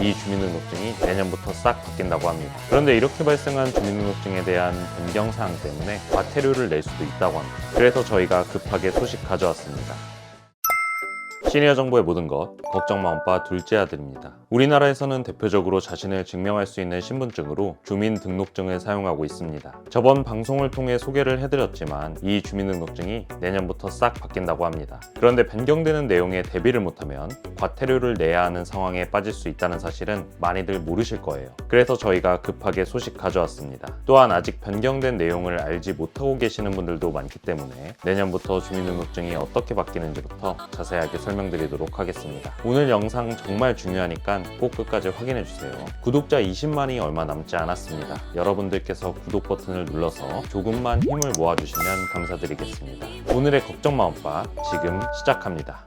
이 주민등록증이 내년부터 싹 바뀐다고 합니다. 그런데 이렇게 발생한 주민등록증에 대한 변경 사항 때문에 과태료를 낼 수도 있다고 합니다. 그래서 저희가 급하게 소식 가져왔습니다. 시니어 정보의 모든 것 걱정 마 오빠 둘째 아들입니다. 우리나라에서는 대표적으로 자신을 증명할 수 있는 신분증으로 주민등록증을 사용하고 있습니다. 저번 방송을 통해 소개를 해드렸지만 이 주민등록증이 내년부터 싹 바뀐다고 합니다. 그런데 변경되는 내용에 대비를 못하면 과태료를 내야 하는 상황에 빠질 수 있다는 사실은 많이들 모르실 거예요. 그래서 저희가 급하게 소식 가져왔습니다. 또한 아직 변경된 내용을 알지 못하고 계시는 분들도 많기 때문에 내년부터 주민등록증이 어떻게 바뀌는지부터 자세하게 설명 드리도록 하겠습니다. 오늘 영상 정말 중요하니까 꼭 끝까지 확인해 주세요. 구독자 20만이 얼마 남지 않았습니다. 여러분들께서 구독 버튼을 눌러서 조금만 힘을 모아주시면 감사드리겠습니다. 오늘의 걱정 마오빠 지금 시작합니다.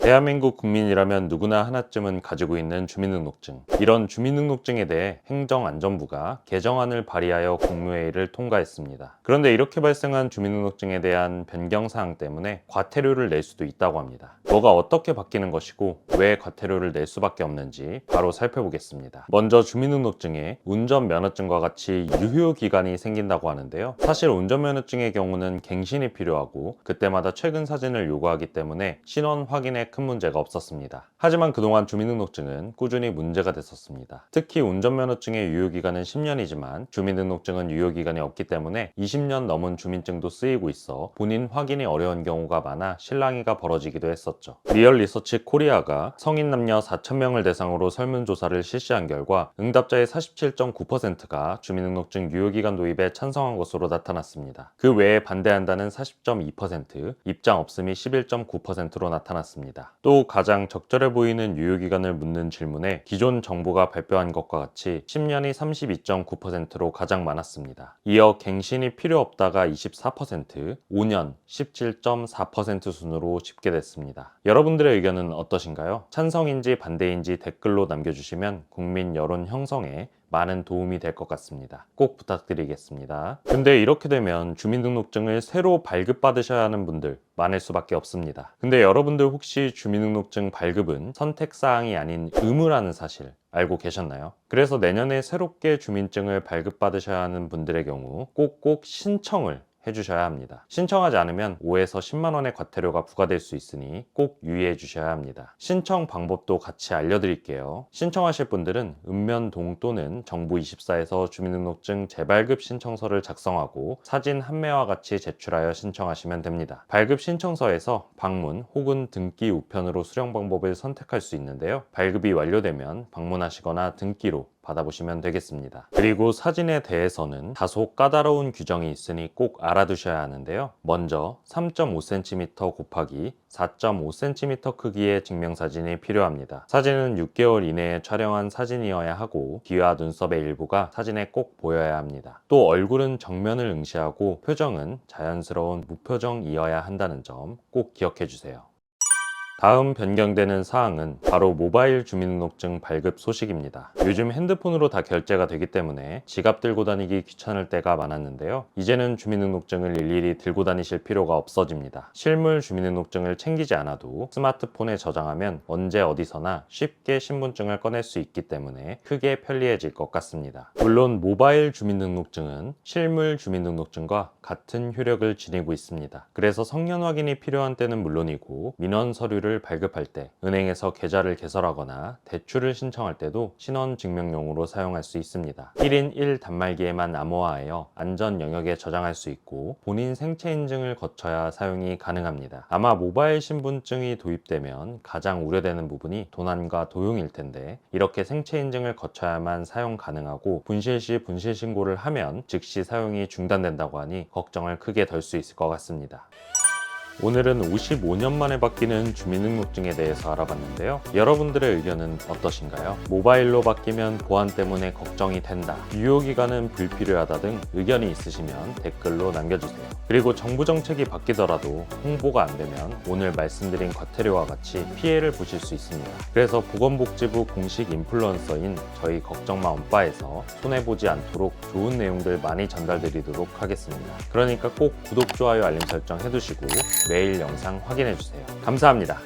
대한민국 국민이라면 누구나 하나쯤은 가지고 있는 주민등록증. 이런 주민등록증에 대해 행정안전부가 개정안을 발의하여 국무회의를 통과했습니다. 그런데 이렇게 발생한 주민등록증에 대한 변경사항 때문에 과태료를 낼 수도 있다고 합니다. 뭐가 어떻게 바뀌는 것이고 왜 과태료를 낼 수밖에 없는지 바로 살펴보겠습니다. 먼저 주민등록증에 운전면허증과 같이 유효기간이 생긴다고 하는데요. 사실 운전면허증의 경우는 갱신이 필요하고 그때마다 최근 사진을 요구하기 때문에 신원 확인에 큰 문제가 없었습니다. 하지만 그동안 주민등록증은 꾸준히 문제가 됐었습니다. 특히 운전면허증의 유효기간은 10년이지만 주민등록증은 유효기간이 없기 때문에 20년 넘은 주민증도 쓰이고 있어 본인 확인이 어려운 경우가 많아 실랑이가 벌어지기도 했었죠. 리얼 리서치 코리아가 성인 남녀 4,000명을 대상으로 설문조사를 실시한 결과 응답자의 47.9%가 주민등록증 유효기간 도입에 찬성한 것으로 나타났습니다. 그 외에 반대한다는 40.2%, 입장 없음이 11.9%로 나타났습니다. 또 가장 적절해 보이는 유효기간을 묻는 질문에 기존 정부가 발표한 것과 같이 10년이 32.9%로 가장 많았습니다. 이어 갱신이 필요 없다가 24%, 5년 17.4% 순으로 집계 됐습니다. 여러분들의 의견은 어떠신가요? 찬성인지 반대인지 댓글로 남겨주시면 국민 여론 형성에 많은 도움이 될 것 같습니다. 꼭 부탁드리겠습니다. 근데 이렇게 되면 주민등록증을 새로 발급받으셔야 하는 분들 많을 수밖에 없습니다. 근데 여러분들 혹시 주민등록증 발급은 선택사항이 아닌 의무라는 사실 알고 계셨나요? 그래서 내년에 새롭게 주민증을 발급받으셔야 하는 분들의 경우 꼭꼭 신청을 해주셔야 합니다. 신청하지 않으면 5에서 10만 원의 과태료가 부과될 수 있으니 꼭 유의해 주셔야 합니다. 신청 방법도 같이 알려드릴게요. 신청하실 분들은 읍면동 또는 정부24에서 주민등록증 재발급 신청서를 작성하고 사진 한 매와 같이 제출하여 신청하시면 됩니다. 발급 신청서에서 방문 혹은 등기 우편으로 수령 방법을 선택할 수 있는데요. 발급이 완료되면 방문하시거나 등기로 받아보시면 되겠습니다. 그리고 사진에 대해서는 다소 까다로운 규정이 있으니 꼭 알아두셔야 하는데요. 먼저 3.5cm 곱하기 4.5cm 크기의 증명사진이 필요합니다. 사진은 6개월 이내에 촬영한 사진이어야 하고 귀와 눈썹의 일부가 사진에 꼭 보여야 합니다. 또 얼굴은 정면을 응시하고 표정은 자연스러운 무표정이어야 한다는 점 꼭 기억해 주세요. 다음 변경되는 사항은 바로 모바일 주민등록증 발급 소식입니다. 요즘 핸드폰으로 다 결제가 되기 때문에 지갑 들고 다니기 귀찮을 때가 많았는데요. 이제는 주민등록증을 일일이 들고 다니실 필요가 없어집니다. 실물 주민등록증을 챙기지 않아도 스마트폰에 저장하면 언제 어디서나 쉽게 신분증을 꺼낼 수 있기 때문에 크게 편리해질 것 같습니다. 물론 모바일 주민등록증은 실물 주민등록증과 같은 효력을 지니고 있습니다. 그래서 성년 확인이 필요한 때는 물론이고 민원 서류를 발급할 때 은행에서 계좌를 개설하거나 대출을 신청할 때도 신원 증명용으로 사용할 수 있습니다. 1인 1 단말기에만 암호화하여 안전 영역에 저장할 수 있고 본인 생체 인증을 거쳐야 사용이 가능합니다. 아마 모바일 신분증이 도입되면 가장 우려되는 부분이 도난과 도용일 텐데 이렇게 생체 인증을 거쳐야만 사용 가능하고 분실 시 분실 신고를 하면 즉시 사용이 중단된다고 하니 걱정을 크게 덜 수 있을 것 같습니다. 오늘은 55년 만에 바뀌는 주민등록증에 대해서 알아봤는데요. 여러분들의 의견은 어떠신가요? 모바일로 바뀌면 보안 때문에 걱정이 된다. 유효기간은 불필요하다 등 의견이 있으시면 댓글로 남겨주세요. 그리고 정부 정책이 바뀌더라도 홍보가 안 되면 오늘 말씀드린 과태료와 같이 피해를 보실 수 있습니다. 그래서 보건복지부 공식 인플루언서인 저희 걱정마 엄빠에서 손해보지 않도록 좋은 내용들 많이 전달드리도록 하겠습니다. 그러니까 꼭 구독, 좋아요, 알림 설정 해두시고 매일 영상 확인해주세요. 감사합니다.